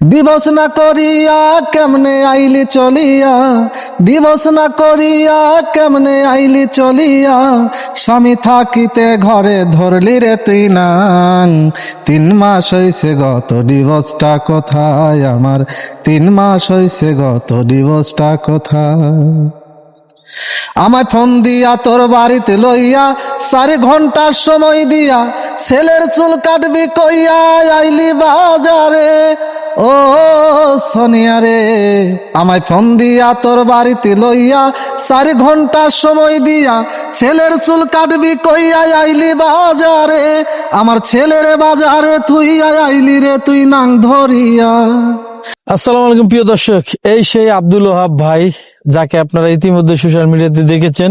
দিবস না করিয়া কেমনে আইলি চলিয়া? দিবস না করিয়া কেমনে আইলি চলিয়া? স্বামী থাকিতে ঘরে ধরলি রে তুই নাং। তিন মাস হইছে গত দিবসটা কোথায় আমার? তিন মাস হইছে গত দিবসটা কোথায়? আমায় ফোন দিয়া তোর বাড়িতে লইয়া, চারি ঘণ্টার সময় দিয়া, ছেলের চুল কাটবি কইয়া আইলি বাজারে। ও সোনিয়া রে, আমায় ফোন দিয়া তোর বাড়িতে লইয়া চারি ঘণ্টার সময় দিয়া ছেলের চুল কাটবি কইয়া আইলি বাজারে, আমার ছেলের বাজারে তুই আইলি রে, তুই নাং ধরিয়া। আসসালামু আলাইকুম প্রিয় দর্শক, এই সেই আব্দুল ওহাব ভাই, যাকে আপনারা ইতিমধ্যে সোশ্যাল মিডিয়াতে দেখেছেন।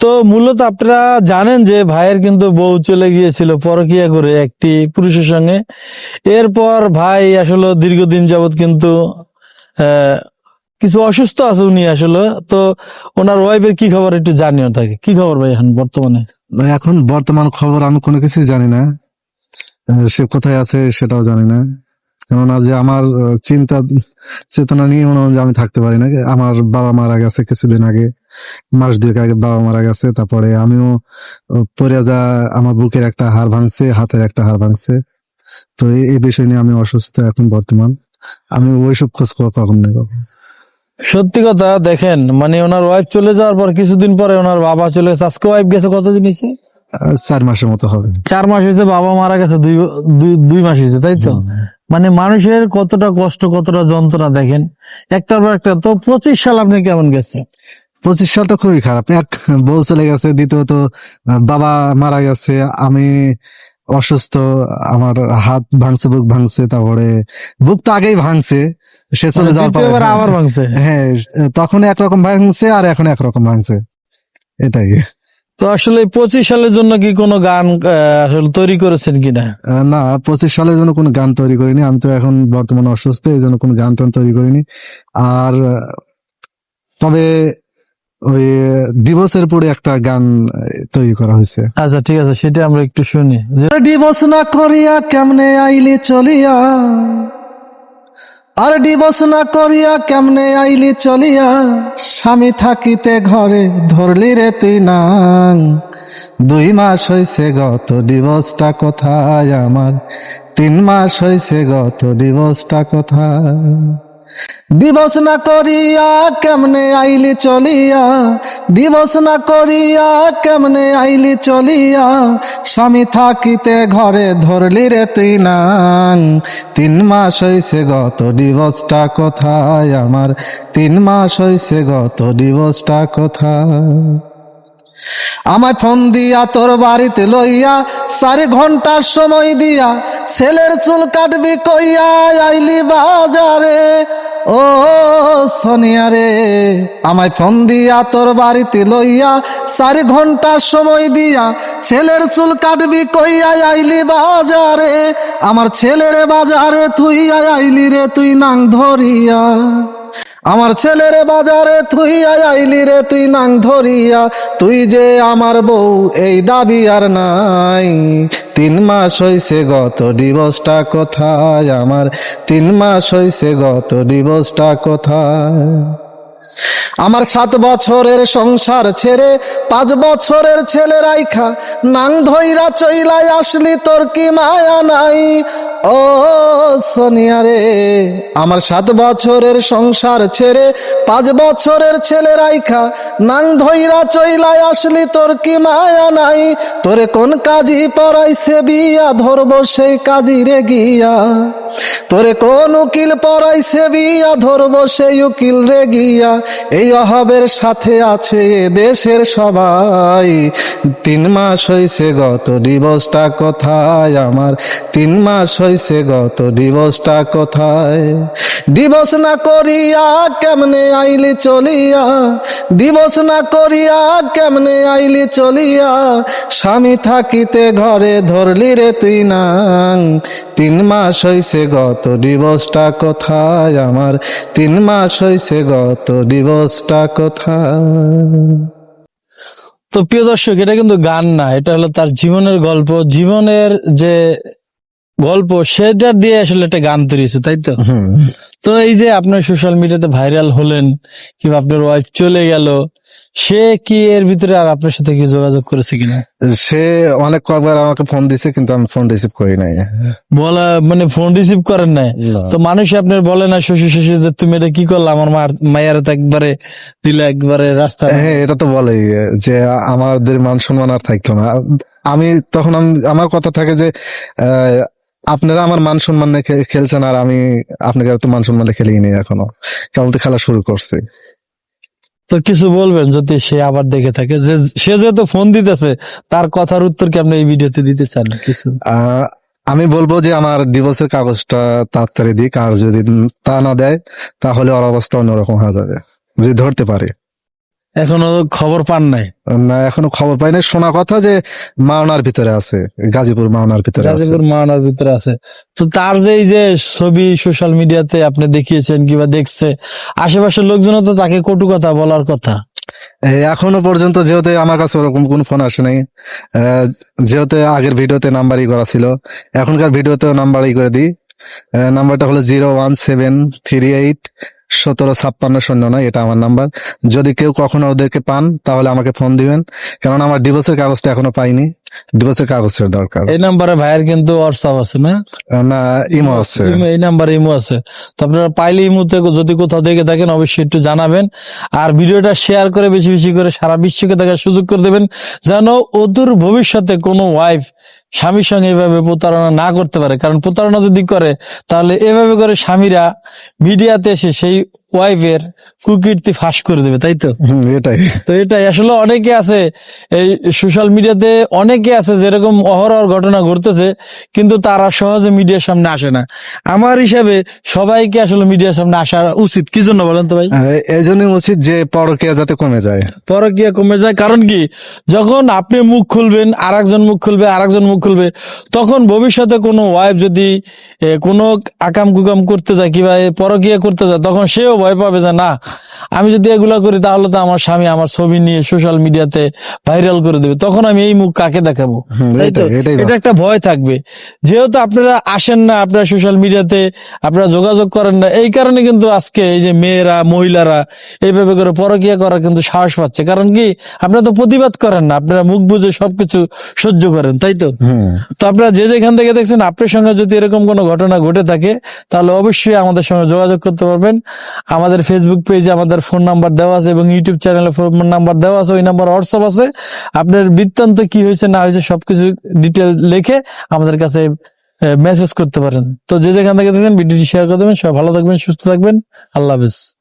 তো মূলত আপনারা জানেন যে ভাইয়ের কিন্তু বউ চলে গিয়েছিল পরকিয়া করে একটি পুরুষের সঙ্গে। এরপর ভাই আসলে দীর্ঘদিন যাবৎ কিন্তু কিছু অসুস্থ আছে উনি আসলে। তো ওনার ওয়াইফের কি খবর একটু জানিও থাকে কি খবর ভাই এখন বর্তমানে? এখন বর্তমান খবর আমি কোনো কিছুই জানি না। সে কোথায় আছে সেটাও জানি না। কেননা যে আমার, চিন্তা, চেতনা নিয়ে মনে হয় আমি থাকতে পারি না। আমার বাবা মারা গেছে কিছুদিন আগে। মাস দুয়েক আগে বাবা মারা গেছে তারপরে আমিও পরে যা আমার বুকের একটা হাড় ভাঙছে হাতের একটা হাড় ভাঙছে। তো এই- বিষয় নিয়ে আমি অসুস্থ এখন বর্তমান। আমি ওইসব খোঁজ খবর পাবো না। সত্যি কথা দেখেন মানে ওনার ওয়াইফ চলে যাওয়ার পর কিছুদিন পরে ওনার বাবা চলে গেছে আজকে ওয়াইফ গেছে কতদিন হয়েছে? চার মাসের মতো হবে। চার মাস হয়েছে বাবা মারা গেছে দুই দুই- দুই মাস হয়েছে তাই তো? মানে মানুষের কতটা কষ্ট কতটা যন্ত্রণা দেখেন। একটার পর একটা তো পঁচিশ সাল আপনি কেমন গেছে পঁচিশ সালটা খুবই খারাপ। এক বউ চলে গেছে দ্বিতীয়ত বাবা মারা গেছে আমি অসুস্থ আমার হাত ভাঙছে বুক ভাঙছে তারপরে বুক তো আগেই ভাঙছে সে চলে যাওয়ার পরে। আবার ভাঙছে। হ্যাঁ তখন একরকম ভাঙছে আর এখন একরকম ভাঙছে। এটাই। তো আসলে পঁচিশ সালের জন্য কি কোনো গান আসলে তৈরি করেছেন কিনা? না পঁচিশ সালের জন্য কোনো গান তৈরি করিনি। আমি তো এখন বর্তমানে অসুস্থ এই জন্য কোনো গান টান তৈরি করিনি। আর তবে ওই ডিভোর্সের পরে একটা গান তৈরি করা হয়েছে। আচ্ছা ঠিক আছে সেটা আমরা একটু শুনি। ডিভোর্স না করিয়া কেমনে আইলি চলিয়া? আর ডিভোর্স না করিয়া কেমনে আইলি চলিয়া? স্বামী থাকিতে ঘরে ধরলি রে তুই নাং। দুই মাস হইছে গত ডিভোর্সটা কোথায় আমার? তিন মাস হইছে গত ডিভোর্সটা কোথায়? দিবস না করিয়া কেমনে আইলি চলিয়া? দিবস না করিয়া কেমনে আইলি চলিয়া? স্বামী থাকিতে ঘরে ধরলি রে তুই নাং। তিন মাস হইছে গত দিবসটা কোথায় আমার? তিন মাস হইছে গত দিবসটা কোথায়? আমায় ফোন দিয়া তোর বাড়িতে লইয়া চারি ঘণ্টার সময় দিয়া ছেলের চুল কাটবি কইয়া আইলি বাজারে। ও সোনিয়া রে, আমায় ফোন দিয়া তোর বাড়িতে লইয়া চারি ঘণ্টার সময় দিয়া ছেলের চুল কাটবি কইয়া আইলি বাজারে। আমার ছেলের বাজারে তুই আইলি রে, তুই নাং ধরিয়া। আমার ছেলের বাজারে তুই আইলি রে, তুই নাং ধরিয়া। তুই যে আমার বউ, এই দাবি আর নাই। তিন মাস হইছে গত ডিভোর্সটা কোথায় আমার? তিন মাস হইছে গত ডিভোর্সটা কোথায়? আমার সাত বছরের সংসার ছেড়ে পাঁচ বছরের ছেলে রাইখা, নাং ধইরা চইলাই আসলি তোর কি মায়া নাই? ও সোনিয়া রে, আমার সাত বছরের সংসার ছেড়ে পাঁচ বছরের ছেলে রাইখা, নাং ধইরা চইলাই আসলি তোর কি মায়া নাই? তোরে কোন কাজী পড়াইছে বিয়া ধরবো সেই কাজী রে গিয়া। তোরে কোন উকিল পড়াইছে বিয়া ধরবো সেই উকিল রে গিয়া। এই অভাবের সাথে আছে দেশের সবাই। তিন মাস হইছে, গত ডিভোর্সটা কোথায়? আমার তিন মাস হইছে, গত ডিভোর্সটা কোথায়? ডিভোর্স না করিয়া কেমনে আইলি চলিয়া? ডিভোর্স না করিয়া কেমনে আইলি চলিয়া? স্বামী থাকিতে ঘরে ধরলি রে তুই নাং। তিন মাস হইছে, গত ডিভোর্সটা কোথায়? আমার তিন মাস হইছে, গত ডিভোর্সটা কথা। তো প্রিয় দর্শক এটা কিন্তু গান না এটা হলো তার জীবনের গল্প। জীবনের যে গল্প সেটা দিয়ে আসলে একটা গান তৈরিছে হয়েছে তাই তো? হুম। তো এই যে আপনার সোশ্যাল মিডিয়াতে ভাইরাল হলেন কিংবা আপনার ওয়াইফ চলে গেল সে কি এর ভিতরে আর আপনার সাথে কি যোগাযোগ করেছে কিনা? সে অনেক কয়েকবার আমাকে ফোন দিছে কিন্তু আমি ফোন রিসিভ করি নাই। বলা মানে ফোন রিসিভ করেন নাই? তো মানুষ আপনার বলে না শ্বশুর শ্বশুর যে তুমি এটা কি করলে? আমার মার মায়ের তো একবারে দিলে একবারে রাস্তা হ্যাঁ এটা তো বলেই যে আমাদের মান সম্মান আর থাকল না। আমি তখন আমি- আমার কথা থাকে যে আপনারা আমার মান সম্মান খেলছেন আর আমি আপনাকে তো মান সম্মানে খেলিয়ে নি এখনও। কেবল তো খেলা শুরু করছি। তো কিছু বলবেন যদি সে আবার দেখে থাকে। যে, সে যেহেতু ফোন দিতেছে, তার কথার উত্তর কি আপনি এই ভিডিওতে দিতে চান কিছু? আমি বলব যে আমার ডিভোর্সের কাগজটা তাড়াতাড়ি দিক, আর যদি তা না দেয়, তাহলে ওর অবস্থা অন্যরকম হয়ে যাবে, যদি ধরতে পারে। এখনও খবর পান নাই। না এখনও খবর পাই না শোনা কথা যে মাওনার ভিতরে আছে গাজীপুর মাওনার ভিতরে আছে। গাজীপুর মাওনার ভিতরে আছে। তো তার যে এই যে ছবি সোশ্যাল মিডিয়াতে আপনি দেখিয়েছেন কিংবা দেখছে আশেপাশের লোকজন তো তাকে কটু কথা বলার কথা। এখনও পর্যন্ত যেহেতু আমার কাছে ওরকম কোন ফোন আসে নাই যেহেতু আগের ভিডিওতে নাম্বারই করা ছিল এখনকার ভিডিওতেও নাম্বারই করে দিই। নাম্বারটা হলো zero one seven three eight সতেরো ছাপ্পান্ন শূন্য নয়, এটা আমার নাম্বার। যদি কেউ কখনো ওদেরকে পান, তাহলে আমাকে ফোন দিবেন। কেননা আমার ডিভোর্সের কাগজটা এখনও পাইনি। ডিভোর্সের কাগজের দরকার। এই নাম্বারে ভাইয়ের কিন্তু হোয়াটসঅ্যাপ আছে না? না ইমো আছে। এই নাম্বারে ইমো আছে। তো আপনারা পাইলে ইমোতে যদি কোথাও দেখে থাকেন অবশ্যই একটু জানাবেন। আর ভিডিওটা শেয়ার করে বেশি বেশি করে সারা বিশ্বকে দেখার সুযোগ করে দেবেন যেন অদূর ভবিষ্যতে কোনো ওয়াইফ স্বামীর সঙ্গে এভাবে প্রতারণা না করতে পারে। কারণ প্রতারণা যদি করে তাহলে এভাবে করে স্বামীরা মিডিয়াতে এসে সেই ওয়াইফের কুকীর্তি ফাঁস করে দেবে তাই তো? এটাই। তো এটাই আসলে অনেকে আছে এই সোশ্যাল মিডিয়াতে অনেকে আছে যেরকম অহরহ ঘটনা ঘটতেছে কিন্তু তারা সহজে মিডিয়ার সামনে আসে না। আমার হিসাবে সবাইকে আসলে মিডিয়ার সামনে আসা উচিত কি জন্য বলেন তো ভাই? এই জন্যই উচিত যে পরকিয়া যাতে কমে যায়। পরকিয়া কমে যায় কারণ কি যখন আপনি মুখ খুলবেন আর একজন মুখ খুলবে আর একজন মুখ খুলবে তখন ভবিষ্যতে কোনো ওয়াইফ যদি কোনো আকাম কুকাম করতে যায় কিংবা পরকিয়া করতে যায় তখন সেও ভয় পাবে যে না আমি যদি এগুলা করি তাহলে তো আমার স্বামী আমার ছবি নিয়ে সোশ্যাল মিডিয়াতে ভাইরাল করে দেবে। তখন আমি এই মুখ কাকে দেখাবো? এটা একটা ভয় থাকবে। যেহেতু আপনারা আসেন না আপনারা সোশ্যাল মিডিয়াতে আপনারা যোগাযোগ করেন না এই কারণে কিন্তু আজকে এই যে মেয়েরা মহিলারা এইভাবে করে পরকিয়া করা কিন্তু সাহস পাচ্ছে। কারণ কি? আপনারা তো প্রতিবাদ করেন না আপনারা মুখ বুঝে সবকিছু সহ্য করেন তাই তো? তো আপনারা যে যেখান থেকে দেখছেন আপনার সঙ্গে যদি এরকম কোনো ঘটনা ঘটে থাকে তাহলে অবশ্যই আমাদের সঙ্গে যোগাযোগ করতে পারবেন। আমাদের ফেসবুক পেজে আমাদের ফোন নাম্বার দেওয়া আছে এবং ইউটিউব চ্যানেলে ফোন নাম্বার দেওয়া আছে, ওই নাম্বার হোয়াটসঅ্যাপ আছে। আপনার বৃত্তান্ত কি হয়েছে, না হয়েছে, সবকিছু ডিটেল লিখে আমাদের কাছে মেসেজ করতে পারেন। তো যে যেখান থেকে দেখবেন ভিডিওটি শেয়ার করে দেবেন। সবাই ভালো থাকবেন, সুস্থ থাকবেন। আল্লাহ হাফেজ।